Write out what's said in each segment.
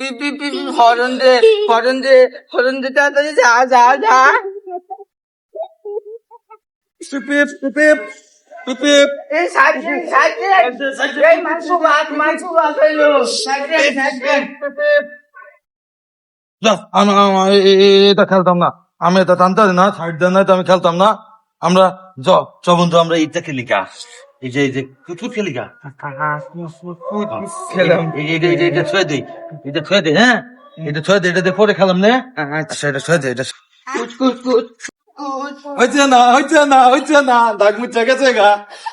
P পি পি পি দে হরন দে হরন দে তাড়াতাড়ি যা যা যা। পিপিপ পিপিপ পিপিপ এই এই মাংস ভাত মাংস ভাত হইল। আমি এটা খেলতাম না। আমি এটা টানতে না সাইড দেন না তো আমি খেলতাম না। আমরা চ বন্ধু আমরা এইটা খেলি গা এই যে এই যে কুকুর খেলি গা। এটা ছুঁয়ে দিই এটা ছুঁয়ে দিই হ্যাঁ? এটা ছুঁয়ে দিই এটা পরে খেলাম নে। আচ্ছা। এটা ছুঁয়ে দিই এটা কুচ কুচ কুচ কুচ। হইছে না হইছে না হইছে না। দাগ মুচ্ছে গেছে গা।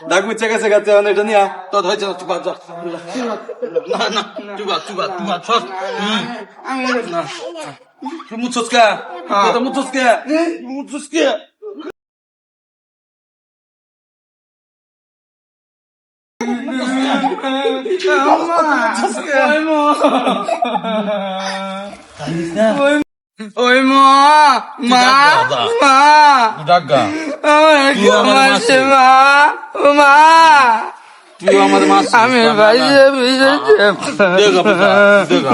দাগ মুচ্ছে গেছে গা তেমন এটা নিয়া। তো হইছে না চুপা না না চুপা চুপা চুপা সর না। তুই মুছস কে? তুই মুছস কে? মুছস কে? ওই মা মা মা ডাকা আমার তুই আমার মাসে মাসি। মা ও মা তুই আমাদের মাছ আমি দেখা দেখা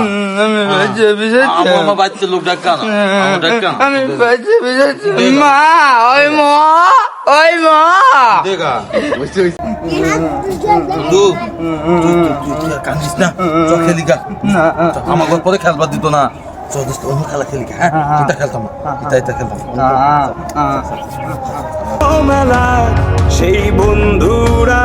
আমি আমার বাচ্চা লোক ডাকা না আমি মা ওই মা ওই মা। দেখা তু কান্দিস না। চ খেলি গা। আমার ঘর পরে খেলবার দিত না। চ দোস্ত অন্য খেলা খেলি গা হ্যাঁ? এটা খেলতাম না এটা এটা খেলতাম সেই বন্ধুরা